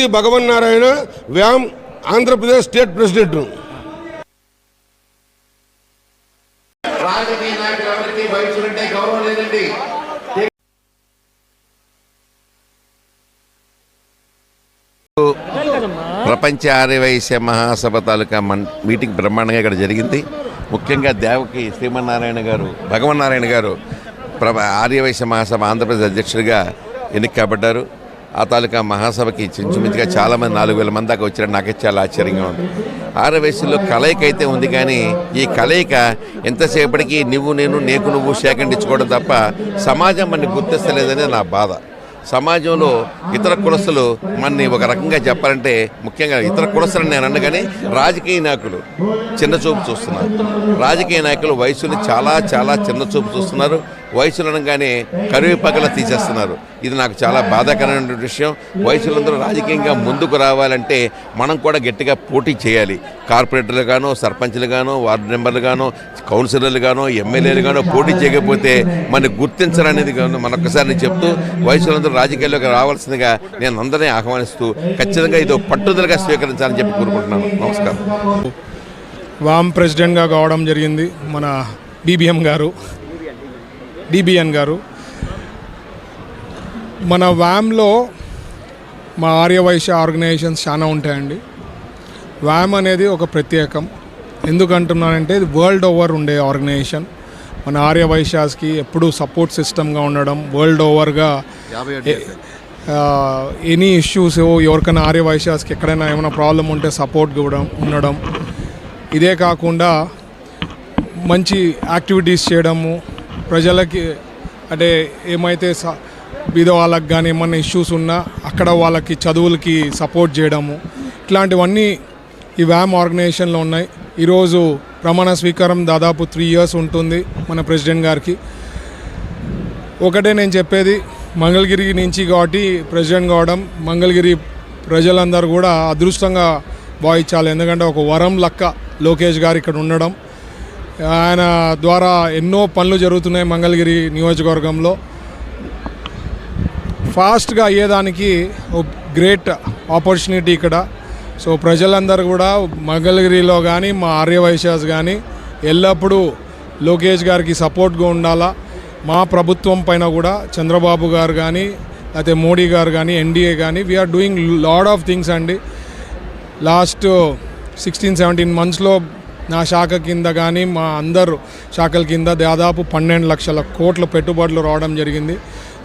Tirupati Bhagavan Narayana వ్యామ్ Andhra Pradesh state president. రాజకీయ నాయకులు ఎవరికి వయసులంటే గౌరవం లేదండి. ప్రపంచ ఆర్యవైశ్య మహాసభ తాలూకా మన్ మీటింగ్ బ్రహ్మాండంగా ఇక్కడ జరిగింది. ముఖ్యంగా దేవకి శ్రీమన్నారాయణ గారు భగవన్నారాయణ గారు ప్ర ఆర్యవైశ్య మహాసభ ఆంధ్రప్రదేశ్ అధ్యక్షుడిగా ఎన్నిక కాబడ్డారు. ఆ తాలూకా మహాసభకి చించుమించుగా చాలామంది నాలుగు వేల మంది దాకా వచ్చారు నాకే చాలా ఆశ్చర్యంగా ఉంది. ఆరవయసులో కలయిక అయితే ఉంది కానీ ఈ కలయిక ఎంతసేపటికి నువ్వు నేను నేకు నువ్వు సేకరించుకోవడం తప్ప సమాజం మనని గుర్తిస్తలేదనే నా బాధ. సమాజంలో ఇతర కులస్తులు మనని ఒక రకంగా చెప్పాలంటే ముఖ్యంగా ఇతర కులస్తులు నేను అన్న కానీ రాజకీయ నాయకులు చిన్న చూపు చూస్తున్నారు. రాజకీయ నాయకులు వయసుని చాలా చాలా చిన్న చూపు చూస్తున్నారు. వయసులు అనగానే కరివేపాకలా తీసేస్తున్నారు. ఇది నాకు చాలా బాధాకరమైన విషయం. వయసులందరూ రాజకీయంగా ముందుకు రావాలంటే మనం కూడా గట్టిగా పోటీ చేయాలి. కార్పొరేటర్లు గానో సర్పంచ్లు గానో వార్డు మెంబర్లు గానో కౌన్సిలర్లు గానో ఎమ్మెల్యేలు గానో పోటీ చేయకపోతే మన గుర్తించరనేది గాను చెప్తూ వయసులందరూ రాజకీయాల్లోకి రావాల్సిందిగా నేను అందరినీ ఆహ్వానిస్తూ ఖచ్చితంగా ఇది పట్టుదలగా స్వీకరించాలని చెప్పి కోరుకుంటున్నాను. నమస్కారం. వామ్ ప్రెసిడెంట్గా కావడం జరిగింది మన బీబీఎం గారు. డిబిఎన్ గారు. మన వ్యామ్లో మా ఆర్యవైశ్య ఆర్గనైజేషన్స్ చాలా ఉంటాయండి. వ్యామ్ అనేది ఒక ప్రత్యేకం. ఎందుకంటున్నానంటే ఇది వరల్డ్ ఓవర్ ఉండే ఆర్గనైజేషన్. మన ఆర్యవైశ్యాస్కి ఎప్పుడూ సపోర్ట్ సిస్టమ్గా ఉండడం వరల్డ్ ఓవర్గా ఎనీ ఇష్యూస్ ఎవరికైనా ఆర్యవైశ్యాస్కి ఎక్కడైనా ఏమైనా ప్రాబ్లం ఉంటే సపోర్ట్ కూడా ఉండడం. ఇదే కాకుండా మంచి యాక్టివిటీస్ చేయడము ప్రజలకి అంటే ఏమైతే స బీద వాళ్ళకి కానీ ఏమన్నా ఇష్యూస్ ఉన్నా అక్కడ వాళ్ళకి చదువులకి సపోర్ట్ చేయడము ఇట్లాంటివన్నీ ఈ వ్యామ్ ఆర్గనైజేషన్లో ఉన్నాయి. ఈరోజు ప్రమాణ స్వీకారం దాదాపు త్రీ ఇయర్స్ ఉంటుంది మన ప్రెసిడెంట్ గారికి. ఒకటే నేను చెప్పేది మంగళగిరి నుంచి కాబట్టి ప్రెసిడెంట్ కావడం మంగళగిరి ప్రజలందరూ కూడా అదృష్టంగా భావించాలి. ఎందుకంటే ఒక వరం లక్క లోకేష్ గారు ఇక్కడ ఉండడం ఆయన ద్వారా ఎన్నో పనులు జరుగుతున్నాయి మంగళగిరి నియోజకవర్గంలో. ఫాస్ట్గా అయ్యేదానికి గ్రేట్ ఆపర్చునిటీ ఇక్కడ. సో ప్రజలందరూ కూడా మంగళగిరిలో కానీ మా ఆర్యవైశ్యాస్ కానీ ఎల్లప్పుడూ లోకేష్ గారికి సపోర్ట్గా ఉండాలా. మా ప్రభుత్వం పైన కూడా చంద్రబాబు గారు కానీ లేకపోతే మోడీ గారు కానీ ఎన్డీఏ కానీ we're doing lot of things అండి. లాస్ట్ సిక్స్టీన్ సెవెంటీన్ మంత్స్లో నా శాఖ కింద కానీ మా అందరు శాఖల కింద దాదాపు పన్నెండు లక్షల కోట్ల పెట్టుబడులు రావడం జరిగింది.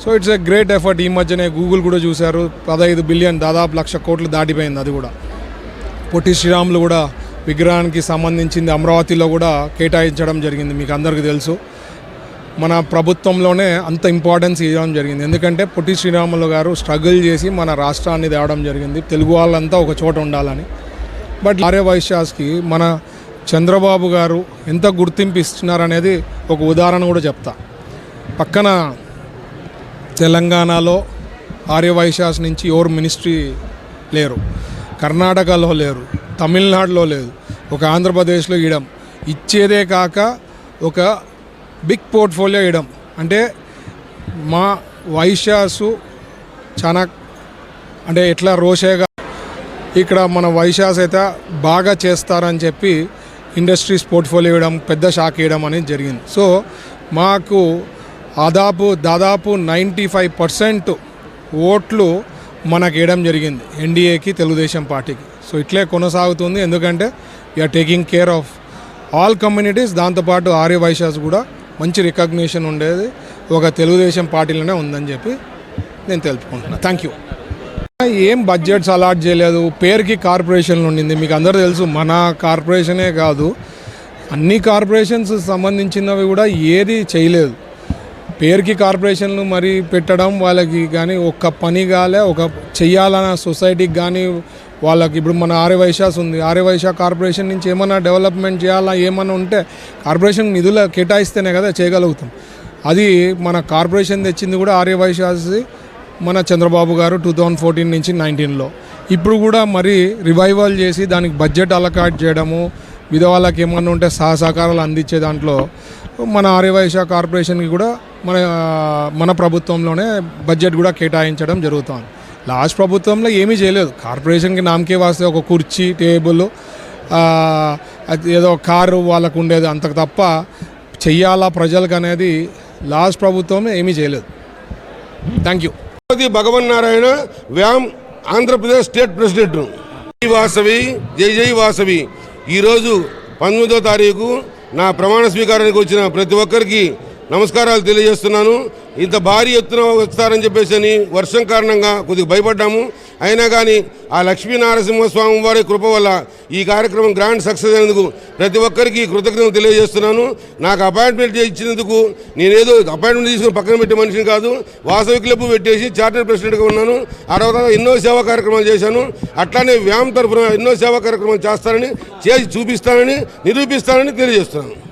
So it's a great effort. ఈ మధ్యనే గూగుల్ కూడా చూశారు. పదహైదు బిలియన్ దాదాపు లక్ష కోట్లు దాటిపోయింది అది కూడా. పొట్టి శ్రీరాములు కూడా విగ్రహానికి సంబంధించింది అమరావతిలో కూడా కేటాయించడం జరిగింది. మీకు అందరికీ తెలుసు. మన ప్రభుత్వంలోనే అంత ఇంపార్టెన్స్ ఇవ్వడం జరిగింది. ఎందుకంటే పొట్టి శ్రీరాములు గారు స్ట్రగుల్ చేసి మన రాష్ట్రాన్ని తేవడం జరిగింది. తెలుగు వాళ్ళంతా ఒక చోట ఉండాలని. బట్ ఆర్య వైశ్యాస్కి మన చంద్రబాబు గారు ఎంత గుర్తింపు ఇస్తున్నారనేది ఒక ఉదాహరణ కూడా చెప్తా. పక్కన తెలంగాణలో ఆర్యవైశాస్ నుంచి ఎవరు మినిస్ట్రీ లేరు కర్ణాటకలో లేరు తమిళనాడులో లేదు ఒక ఆంధ్రప్రదేశ్లో ఇయడం ఇచ్చేదే కాక ఒక బిగ్ పోర్ట్ఫోలియో ఇవ్వడం అంటే మా వైశాసు చాలా అంటే ఎట్లా రోషేగా ఇక్కడ మన వైశాస్ అయితే బాగా చేస్తారని చెప్పి ఇండస్ట్రీస్ పోర్ట్ఫోలియో ఇవ్వడం పెద్ద షాక్ ఇవ్వడం అనేది జరిగింది. సో మాకు దాదాపు దాదాపు నైంటీ ఫైవ్ పర్సెంట్ ఓట్లు మనకు వేయడం జరిగింది ఎన్డీఏకి తెలుగుదేశం పార్టీకి. సో ఇట్లే కొనసాగుతుంది. ఎందుకంటే we're taking care of all communities దాంతోపాటు ఆర్య వైశాస్ కూడా మంచి రికగ్నిషన్ ఉండేది. ఒక తెలుగుదేశం పార్టీలోనే ఉందని చెప్పి నేను తెలుపుకుంటున్నాను థ్యాంక్ యూ ఏం బడ్జెట్స్ అలాట్ చేయలేదు. పేరుకి కార్పొరేషన్లు ఉండింది. మీకు అందరూ తెలుసు మన కార్పొరేషనే కాదు. అన్ని కార్పొరేషన్స్ సంబంధించినవి కూడా ఏది చేయలేదు. పేరుకి కార్పొరేషన్లు మరి పెట్టడం వాళ్ళకి కానీ ఒక్క పని కాలే ఒక చెయ్యాలన్న సొసైటీకి కానీ వాళ్ళకి. ఇప్పుడు మన ఆర్యవైశాస్ ఉంది. ఆర్యవైశ్య కార్పొరేషన్ నుంచి ఏమైనా డెవలప్మెంట్ చేయాలా ఏమన్నా ఉంటే కార్పొరేషన్ నిధులు కేటాయిస్తేనే కదా చేయగలుగుతాం. అది మన కార్పొరేషన్ తెచ్చింది కూడా ఆర్యవైశాస్ మన చంద్రబాబు గారు టూ థౌజండ్ ఫోర్టీన్ నుంచి నైన్టీన్లో ఇప్పుడు కూడా మరి రివైవల్ చేసి దానికి బడ్జెట్ అలకాట్ చేయడము విధవాళ్ళకి ఏమన్నా ఉంటే సహ సహకారాలు అందించే దాంట్లో మన ఆర్యవైశ్య కార్పొరేషన్కి కూడా మన మన ప్రభుత్వంలోనే బడ్జెట్ కూడా కేటాయించడం జరుగుతుంది. లాస్ట్ ప్రభుత్వంలో ఏమీ చేయలేదు. కార్పొరేషన్కి నామకే వాస్తే ఒక కుర్చీ టేబుల్ అది ఏదో కారు వాళ్ళకు ఉండేది అంతకు తప్ప చెయ్యాలా ప్రజలకు అనేది లాస్ట్ ప్రభుత్వం ఏమీ చేయలేదు. Thank you Tirupati భగవన్నారాయణ వ్యామ్ Andhra Pradesh state president. జై వాసవి జై జై వాసవి. ఈరోజు పంతొమ్మిదో తారీఖు నా ప్రమాణ స్వీకారానికి వచ్చిన ప్రతి ఒక్కరికి నమస్కారాలు తెలియజేస్తున్నాను. ఇంత భారీ ఎత్తున వస్తారని చెప్పేసి అని వర్షం కారణంగా కొద్దిగా భయపడ్డాము. అయినా కానీ ఆ లక్ష్మీ నరసింహస్వామి వారి కృప వల్ల ఈ కార్యక్రమం గ్రాండ్ సక్సెస్ అయినందుకు ప్రతి ఒక్కరికి కృతజ్ఞతలు తెలియజేస్తున్నాను. నాకు అపాయింట్మెంట్ ఇచ్చినందుకు నేనేదో అపాయింట్మెంట్ తీసుకుని పక్కన పెట్టే మనిషిని కాదు వాసవి క్లబ్ పెట్టేసి చార్టర్ ప్రెసిడెంట్గా ఉన్నాను. ఆ తర్వాత ఎన్నో సేవా కార్యక్రమాలు చేశాను. అట్లానే వ్యాయామం తరఫున ఎన్నో సేవా కార్యక్రమాలు చేస్తానని చేసి చూపిస్తానని నిరూపిస్తానని తెలియజేస్తున్నాను.